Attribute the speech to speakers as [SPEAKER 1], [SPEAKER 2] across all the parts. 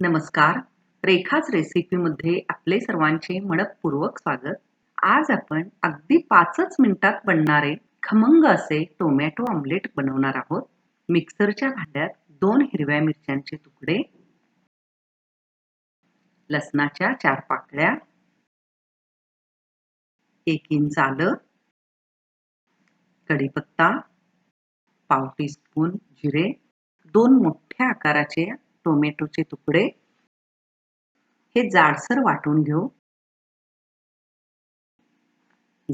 [SPEAKER 1] नमस्कार. रेखाच रेसिपीमध्ये आपले सर्वांचे मनपूर्वक स्वागत. आज आपण अगदी पाचच मिनिटात बनणारे खमंग असे टोमॅटो ऑमलेट बनवणार आहोत. मिक्सरच्या भांड्यात दोन हिरव्या मिरच्यांचे तुकडे लसणाच्या चार पाकळ्या एक इंच आलं कढीपत्ता पाव टीस्पून जिरे दोन मोठ्या आकाराचे टोमॅटोचे तुकडे. हे जाडसर वाटून घेऊ.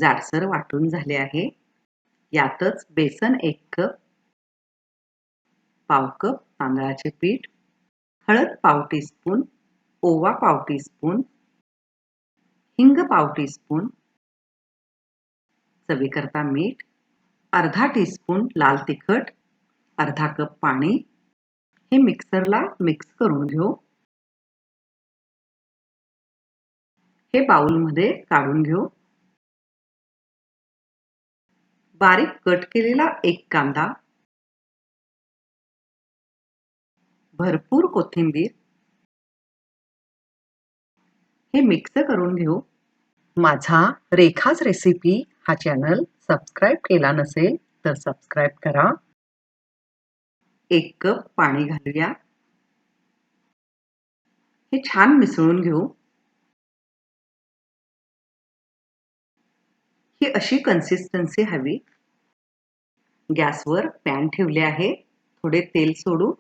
[SPEAKER 1] जाडसर वाटून झाले आहे. यातच बेसन एक कप. पाव कप तांदळाचे पीठ. हळद पाव टीस्पून. ओवा पाव टीस्पून. हिंग पाव टीस्पून. चवीकरता मीठ. अर्धा टीस्पून लाल तिखट. अर्धा कप पाणी. हे मिक्सरला मिक्स करून घेऊ. हे बाउलमध्ये काढून घेऊ. बारीक कट केलेला एक कांदा. भरपूर कोथिंबीर. हे मिक्स करून घेऊ. माझा रेखाच रेसिपी हा चॅनल सबस्क्राईब केला नसेल तर सबस्क्राईब करा. एक कप पाणी घालूया. हे छान मिसळून घेऊ. ही अशी कन्सिस्टन्सी हवी. गॅसवर पॅन ठेवले आहे. थोडे तेल सोडू.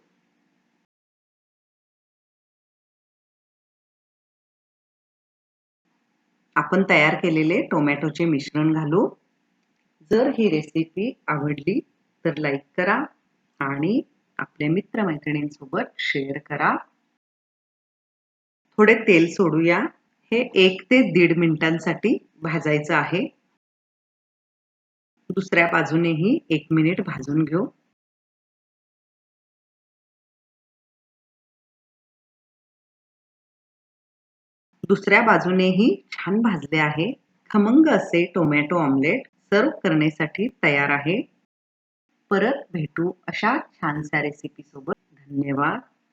[SPEAKER 1] आपण तयार केलेले टोमॅटोचे मिश्रण घालू. जर ही रेसिपी आवडली तर लाईक करा आणि आपल्या मित्रमैत्रिणींसोबत शेअर करा. थोडे तेल सोडूया. हे एक ते दीड मिनिटांसाठी भाजायचं आहे. दुसऱ्या बाजूनेही एक मिनिट भाजून घेऊ. दुसऱ्या बाजूनेही छान भाजले आहे. खमंग असे टोमॅटो ऑमलेट सर्व करण्यासाठी तयार आहे. परत भेटू अशा छानशा रेसिपी सोबत. धन्यवाद.